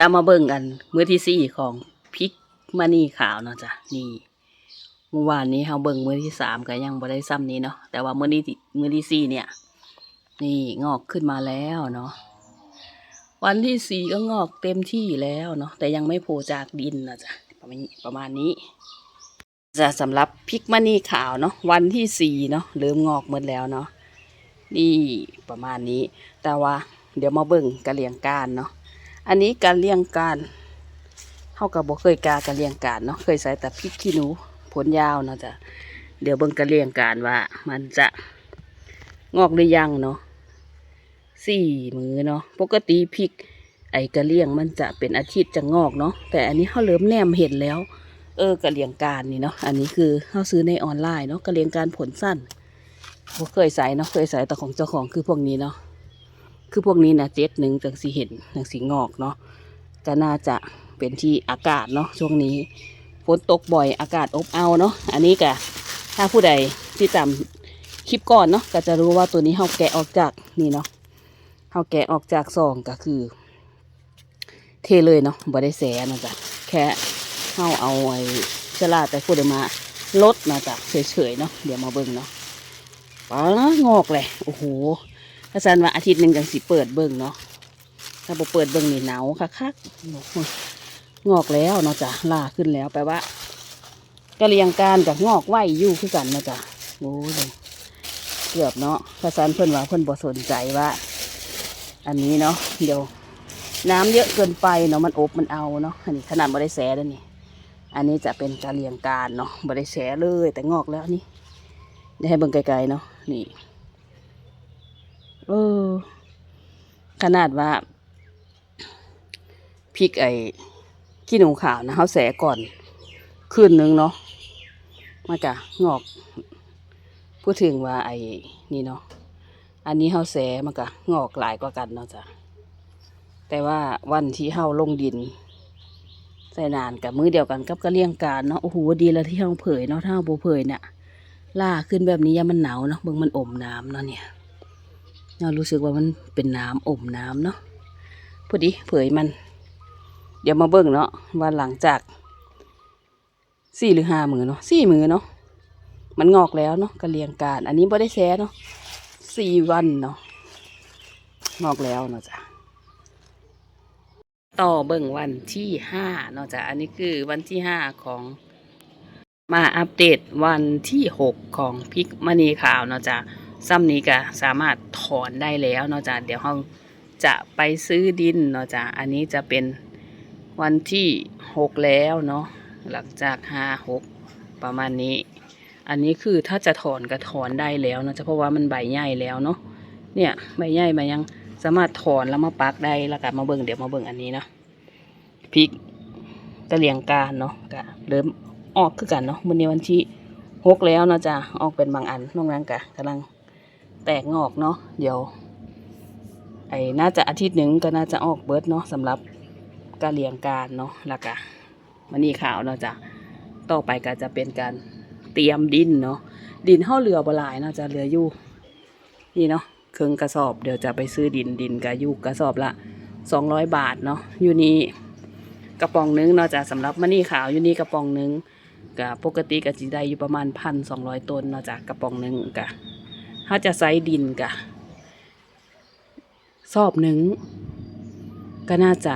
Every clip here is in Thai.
เอามาเบิ่งกันมื้อที่สี่ของพริกมะนีขาวเนาะจ้ะนี่เมื่อวานนี้เฮาเบิ่งมื้อที่สามก็ยังบ่ได้ซ้ำนี้เนาะแต่ว่ามื้อนี้ที่มื้อที่สี่เนี่ย นี่งอกขึ้นมาแล้วเนาะวันที่สี่ก็งอกเต็มที่แล้วเนาะแต่ยังไม่โผล่จากดินนะจ๊ะประมาณนี้ประมาณนี้จะสำหรับพริกมะนีขาวเนาะวันที่สี่เนาะเริ่มงอกหมดแล้วเนาะนี่ประมาณนี้ แต่ว่าเดี๋ยวมาเบิ่งกระเลียงการเนาะ อันนี้การเลี้ยงการเฮากับบ่เคยกาการเลี้ยงการเนาะเคยใส่แต่พริกขี้หนูผลยาวเนาะจ้ะเดี๋ยวเบิ่งการเลี้ยงการว่า มันจะงอกหรือยังเนาะสี่มือเนาะปกติพริก ไอกระเลี้ยงมันจะเป็นอาทิตย์จะงอกเนาะแต่อันนี้เฮาเริ่มแนมเห็นแล้ว เออกระเลี้ยงการนี่เนาะอันนี้คือเฮาซื้อในออนไลน์เนาะกระเลี้ยงการผลสั้นบ่เคยใส่เนาะเคยใส่แต่ของเจ้าของคือพวกนี้เนาะ คือพวกนี้นะเจ็ดหนึ่งจังสีเห็นจังสีงอกเนาะก็น่าจะเป็นที่อากาศเนาะช่วงนี้ฝนตกบ่อยอากาศอบอ้าวเนาะอันนี้ก็ถ้าผู้ใดที่จำคลิปก่อนเนาะก็จะรู้ว่าตัวนี้เฮาแกะออกจากนี่เนาะเฮาแกะออกจากซองก็คือ เทเลยเนาะบ่ได้แสนะจ๊ะแค่เฮาเอาไอ้เชลาแต่พูดมาลดนะจ๊ะเฉยๆเนาะเดี๋ยวมาเบิ่งเนาะป้างอกเลยโอ้โห ถ้าสันว่าอาทิตย์หนึ่งจังสิเปิดเบิ่งเนาะถ้าบ่เปิดเบิ่งนี่หนาวคักๆงอกแล้วเนาะจ้ะล่าขึ้นแล้วแปลว่ากะเรียงการกับงอกไหวอยู่คือกันเนาะจ้ะโอ้ยเกือบเนาะถ้าสันเพิ่นว่าเพิ่นบ่สนใจว่า อันนี้เนาะเดี๋ยวน้ำเยอะเกินไปเนาะมันอบมันเอาเนาะอันนี้ขนาดบ่ได้แสแล้วนี่อันนี้จะเป็นกะเรียงการเนาะบ่ได้แสเลยแต่งอกแล้วนี่ได้ให้เบิ่งไกลๆเนาะนี่ เออ ขนาดว่าพริกไอ้ขี้หนูขาวนะเขาแสก่อนคืนนึงเนาะมันกะงอก พูดถึงว่าไอ้นี่เนาะอันนี้เขาแสมันกะงอกหลายกว่ากันเนาะจ้ะแต่ว่าวันที่เฮาลงดินใส่นานกับมือเดียวกันกับกระเลี่ยงการเนาะโอ้โหดีแล้วที่เฮาเผยเนาะถ้าเฮาบ่เผยเนี่ยล่าขึ้นแบบนี้ยามมันหนาวเนาะเบิ่งมันอมน้ำเนาะเนี่ย เรารู้สึกว่ามันเป็นน้ำอมน้ำเนาะพอดีเผยมัน เดี๋ยวมาเบิ่งเนาะว่าหลังจากสี่หรือห้ามือเนาะสี่มือเนาะมันงอกแล้วเนาะกระเลียงการ อันนี้บ่ได้แช่เนาะสี่วันเนาะงอกแล้วเนาะจ้ะต่อเบิ่งวันที่ห้าเนาะจ้ะอันนี้คือวันที่ห้าของมาอัปเดตวันที่หกของพริกมณีขาวเนาะจ้ะ ซ้ำนี้ก็สามารถถอนได้แล้วเนาะจ้ะเดี๋ยวเราจะไปซื้อดินเนาะจ้ะอันนี้จะเป็นวันที่หกแล้วเนาะหลังจากห้าหกประมาณนี้ อันนี้คือถ้าจะถอนก็ถอนได้แล้วเนาะจ้ะเพราะว่ามันใบใหญ่แล้วเนาะเนี่ยใบใหญ่มายังสามารถถอนแล้วมาปักได้แล้วก็มาเบิ่งเดี๋ยวมาเบิ่งอันนี้เนาะพริกกระเหลียงการเนาะก็เริ่มออกคือกันเนาะวันนี้วันที่หกแล้วเนาะจ้ะออกเป็นบางอันนอกนั้นก็กำลัง แตกงอกเนาะเดี๋ยว ไอ้น่าจะอาทิตย์หนึ่งก็น่าจะออกเบิร์ดเนาะสำหรับการเลี้ยงการเนาะแล้วก็มันนี่ขาวเนาะจ้ะต่อไปก็จะเป็นการเตรียมดินเนาะดินห่อเรือบลายเนาะจะเหลืออยู่นี่เนาะเครื่องกระสอบเดี๋ยวจะไปซื้อดินดินกระยุกระสอบละสองร้อยบาทเนาะอยู่นี่กระป๋องหนึงเนาะจ้ะสำหรับมันนี่ขาวอยู่นี่กระป๋องหนึงกะปกติกะจีได้อยู่ประมาณพันสองร้อยต้นเนาะจ้ะกระป๋องหนึงกะถ้าจะใส่ดินกะสอบหนึ่ง ก็น่าจะ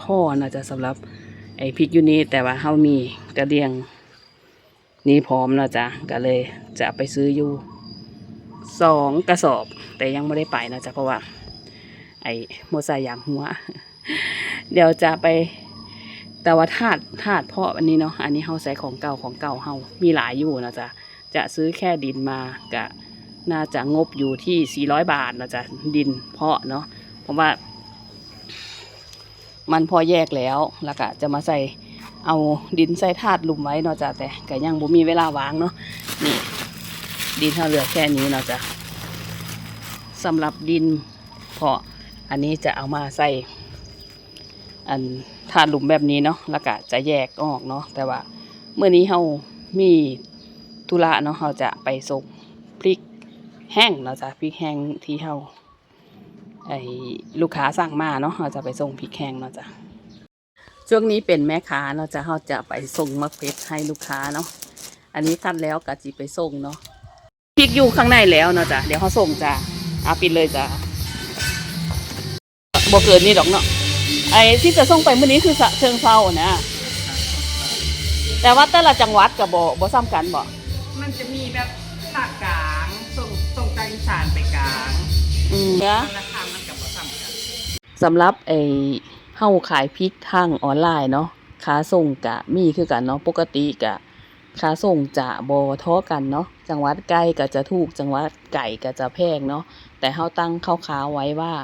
พ่อน่าจะสำหรับ ไอพริกอยู่นี้แต่ว่าเฮามีกระเดียง นี้พร้อมนะจ๊ะก็เลยจะไปซื้ออยู่สองกระสอบ แต่ยังไม่ได้ไปนะจ๊ะเพราะว่า ไอโมซายางหัว เดี๋ยวจะไปแต่ว่าถาดถาดเพาะอันนี้เนาะอันนี้เฮาใส่ของเก่าของเก่าเฮามีหลายอยู่นะจ๊ะจะซื้อแค่ดินมากะ น่าจะงบอยู่ที่ 400 บาทนะจ๊ะดินเพาะเนาะเพราะว่า มันพอแยกแล้วแล้วก็จะมาใส่เอาดินใส่ถาดหลุมไว้เนาะจ้ะแต่ก็ยังบ่มีเวลาวางเนาะนี่ ดินเท่าเหลือแค่นี้เนาะจ้ะสำหรับดินเพาะอันนี้จะเอามาใส่อันถาดหลุมแบบนี้เนาะแล้วก็จะแยกออกเนาะแต่ว่าเมื่อนี้เฮามีธุระเนาะเราจะไปส่งพริก ห้งเนาะจ้ะพริกแห้งที่เฮาไอ้ลูกค้าสั่งมาเนาะเราจะไปส่งพริกแห้งเนาะจ้ะช่วงนี้เป็นแม่ค้าเนาะจะเฮาจะไปส่งมะเพ็ดให้ลูกค้าเนาะอันนี้คัดแล้วกะจิไปส่งเนาะพริกอยู่ข้างในแล้วเนาะจ้ะเดี๋ยวเขาส่งจ้ะอาปิดเลยจ้ะบ่เกินนี่ดอกเนาะไอ้ที่จะส่งไปเมื้อนี้คือเชิงเซานะแต่ว่าแต่ละจังหวัดกับบ่บ่ซ้ำกันบ่มันจะมีแบบภาคกลาง อีสานไปกลางอืมเนี่ยราคามันกับบ่ซ้ำกันสำหรับไอ้เฮาขายพริกทางออนไลน์เนาะค่าส่งกะมีคือกันเนาะปกติกะค่าส่งจะบ่เท้อกันเนาะจังหวัดใกล้ก็จะถูกจังหวัดไก่ก็จะแพงเนาะแต่เฮาตั้งคร่าวๆไว้ว่า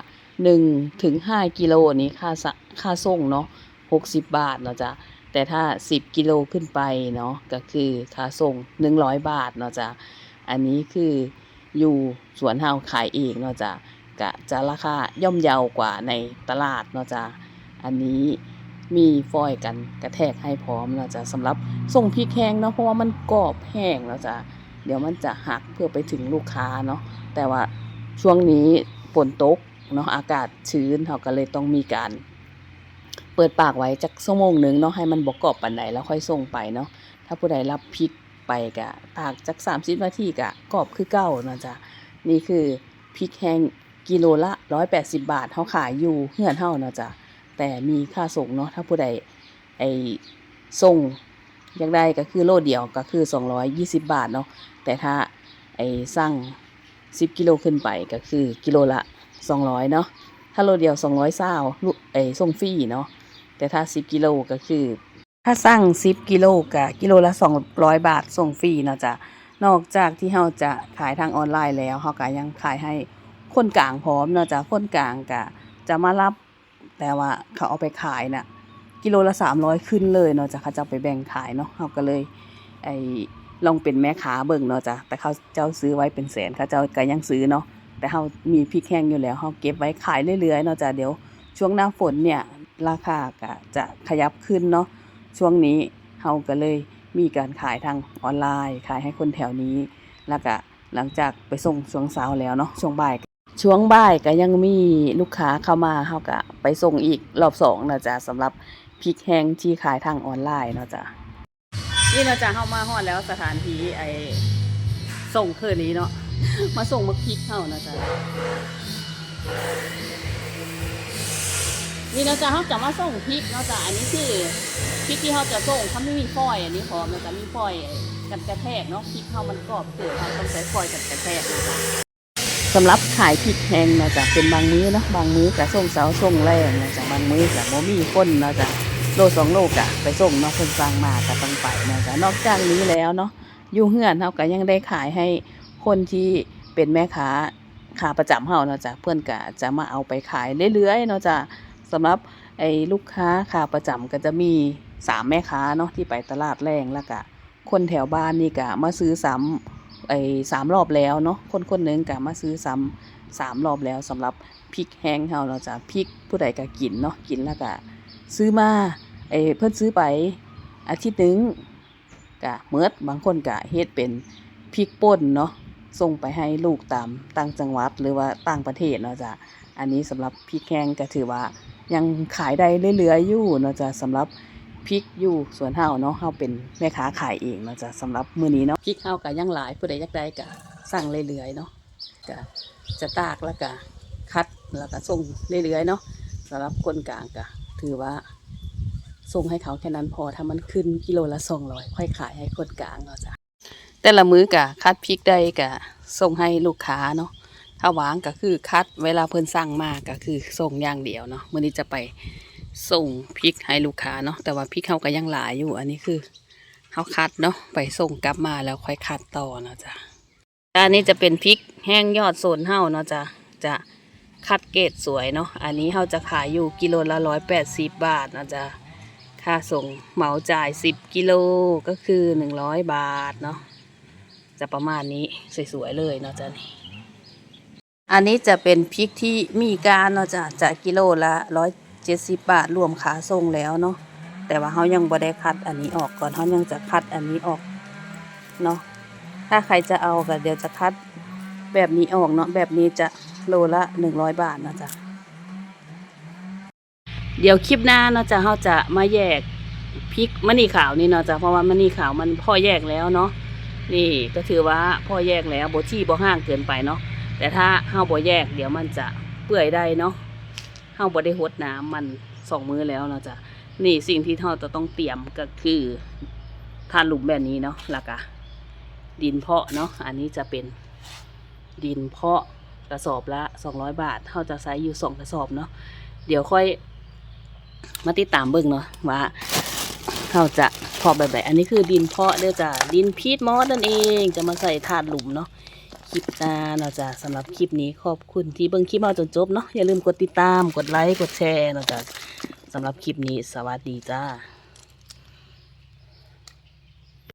1ถึง5กิโลนี้ค่าสะค่าส่งเนาะ60 บาทเนาะจ้ะแต่ถ้า 10 กิโลขึ้นไปเนาะก็คือค่าส่ง 100 บาทเนาะจ้ะอันนี้คือ อยู่สวนเฮาขายเองเนาะจ้ะก็จะราคาย่อมเยาวกว่าในตลาดเนาะจ้ะอันนี้มีฟอยกันกระแทกให้พร้อมเนาะจ้ะสำหรับส่งพริกแห้งเนาะเพราะว่ามันกรอบแห้งเนาะจ้ะเดี๋ยวมันจะหักเพื่อไปถึงลูกค้าเนาะแต่ว่าช่วงนี้ฝนตกเนาะอากาศชื้นเขาก็เลยต้องมีการ เปิดปากไว้จักชั่วโมงหนึ่งเนาะให้มันบกกรอบปันใดแล้วค่อยส่งไปเนาะถ้าผู้ใดรับพริก ไปกะตากจักสามสิบนาทีกะกรอบคือเก้าเนาะจ้ะนี่คือพริกแห้งกิโลละ180บาทเขาขายอยู่เฮือนเฮานะจ้ะแต่มีค่าส่งเนาะถ้าผู้ใดไอ้ส่งอยากได้ก็คือโลเดียวก็คือ220บาทเนาะแต่ถ้าไอ้สั่ง10กิโลขึ้นไปก็คือกิโลละ200เนาะถ้าโลเดียว200ซ่าวลูกไอ้ส่งฟรีเนาะแต่ถ้า10กิโลก็คือ ถ้าสั่ง10กิโลก็กิโลละ200บาทส่งฟรีเนาะจ้ะนอกจากที่เฮาจะขายทางออนไลน์แล้วเฮาก็ยังขายให้คนกลางพร้อมเนาะจ้ะคนกลางกะจะมารับแต่ว่าเขาเอาไปขายน่ะกิโลละสามร้อยขึ้นเลยเนาะจ้ะเขาจะไปแบ่งขายเนาะเขาก็เลยไอ้ลองเป็นแม่ค้าเบิ่งเนาะจ้ะแต่เขาเจ้าซื้อไว้เป็นแสนเขาเจ้าก็ยังซื้อเนาะแต่เขามีพริกแห้งอยู่แล้วเขาเก็บไว้ขายเรื่อยๆเนาะจ้ะเดี๋ยวช่วงหน้าฝนเนี่ยราคาก็จะขยับขึ้นเนาะ ช่วงนี้เขาก็เลยมีการขายทางออนไลน์ ขายให้คนแถวนี้ แล้วก็หลังจากไปส่งช่วงเช้าแล้วเนาะช่วงบ่ายช่วงบ่ายก็ยังมีลูกค้าเข้ามาเขาก็ไปส่งอีกรอบสองนะจ๊ะสำหรับพริกแห้งที่ขายทางออนไลน์เนาะจ๊ะนี่นะจ๊ะเข้ามาฮอดแล้วสถานที่ไอส่งคืนนี้เนาะมาส่งมาพริกเขานะจ๊ะนี่นะจ๊ะเขาจะมาส่งพริกเนาะจ๊ะอันนี้คือ พริกที่เขาจะส่งเขาไม่มีฟอยอันนี้พอมนจะมีฟอยกันกระแทกเนาะพริกเขามันกรอบเกิดเขาต้องใช้ฟอยกันกระแทกนะจ๊ะสำหรับขายพริกแห้งเนาะจ้ะเป็นบางมื้อเนาะบางมื้อก็ส่งเสาส่งแรงเนาะจ้ะบางมื้อก็บ่มีคนเนาะจ้ะโลสองโลกะไปส่งเนาะเพิ่นสั่งมาก็ต้องไปเนาะจ้ะนอกจากนี้แล้วเนาะอยู่เฮือนเฮาก็ยังได้ขายให้คนที่เป็นแม่ค้าขาประจำเฮาเนาะจ้ะเพื่อนก็จะมาเอาไปขายเรื่อยๆเนาะจ้ะสำหรับไอ้ลูกค้าขาประจำก็จะมี สามแม่ค้าเนาะที่ไปตลาดแรงแล้วก็คนแถวบ้านนี่ก็มาซื้อซ้ำไอ้สามรอบแล้วเนาะคนคนหนึ่งกะมาซื้อซ้ำสามรอบแล้วสำหรับพริกแห้งเฮาเราจะพริกผู้ใดก็กินเนาะกินแล้วก็ซื้อมาไอ้เพิ่นซื้อไปอาทิตย์หนึงกะเมิดบางคนกะเฮ็ดเป็นพริกป่นเนาะส่งไปให้ลูกตามต่างจังหวัดหรือว่าต่างประเทศเนาะจ้ะอันนี้สำหรับพริกแห้งก็ถือว่ายังขายได้เรื่อยๆอยู่เนาะจ้ะสำหรับ พริกอยู่สวนเฮาเนาะเฮาเป็นแม่ค้าขายเองเนาะจ้ะสำหรับมื้อนี้เนาะพริกเฮาก็ยังหลายผู้ใดอยากได้ก็สั่งเรื่อยๆเนาะก็จะตากแล้วก็คัดแล้วก็ส่งเรื่อยๆเนาะสำหรับคนกลางก็ถือว่าส่งให้เขาแค่นั้นพอถ้ามันขึ้นกิโลละ200ค่อยขายให้คนกลางเนาะจ้ะแต่ละมื้อก็คัดพริกได้ก็ส่งให้ลูกค้าเนาะถ้าวางก็คือคัดเวลาเพิ่นสั่งมาก็คือส่งอย่างเดียวเนาะมื้อนี้จะไป ส่งพริกให้ลูกค้าเนาะแต่ว่าพริกเขาก็ยังหลายอยู่ อันนี้คือเขาคัดเนาะไปส่งกลับมาแล้วค่อยคัดต่อเนาะจ้ะอันนี้จะเป็นพริกแห้งยอดโซนเฮาเนาะจ้ะจะคัดเกรดสวยเนาะอันนี้เฮาจะขายอยู่กิโลละร้อยแปดสิบบาทนะจ้ะค่าส่งเหมาจ่ายสิบกิโลก็คือหนึ่งร้อยบาทเนาะจะประมาณนี้สวยๆเลยเนาะจ้ะนี่อันนี้จะเป็นพริกที่มีการเนาะจ้ะจะกิโลละร้อย เจ็ดสิบบาทรวมขาส่งแล้วเนาะแต่ว่าเขายังบ่ได้คัดอันนี้ออกก่อนเขายังจะคัดอันนี้ออกเนาะถ้าใครจะเอาก็เดี๋ยวจะคัดแบบนี้ออกเนาะแบบนี้จะโลละหนึ่งร้อยบาทนะจ๊ะเดี๋ยวคลิปหน้าเนาะจะเขาจะมาแยกพริกมะนีขาวนี่เนาะจ้ะเพราะว่ามะนีขาวมันพ่อแยกแล้วเนาะนี่ก็ถือว่าพ่อแยกแล้วโบชี่บ่ห้างเกินไปเนาะแต่ถ้าเฮาบ่แยกเดี๋ยวมันจะเปื่อยได้เนาะ เฮาบ่ได้หดน้ำมันสองมือแล้วเนาะจ้ะนี่สิ่งที่เราจะต้องเตรียมก็คือทานหลุมแบบนี้เนาะล้วก็ดินเพาะเนาะอันนี้จะเป็นดินเพาะกระสอบละ200บาทเฮาจะใช้อยู่สองกระสอบเนาะเดี๋ยวค่อยมาติดตามเบิ่งเนาะว่าเขาจะพาะแบบไหนอันนี้คือดินเพาะเด้อจ้ะดินพีทมอสนั่นเองจะมาใส่ถาดหลุมเนาะ ลิปหน้าเนาะจ้ะสำหรับคลิปนี้ขอบคุณที่เบิ่งคลิปมาจนจบเนาะอย่าลืมกดติดตามกดไลค์กดแชร์เนาะจ้ะสำหรับคลิปนี้สวัสดีจ้า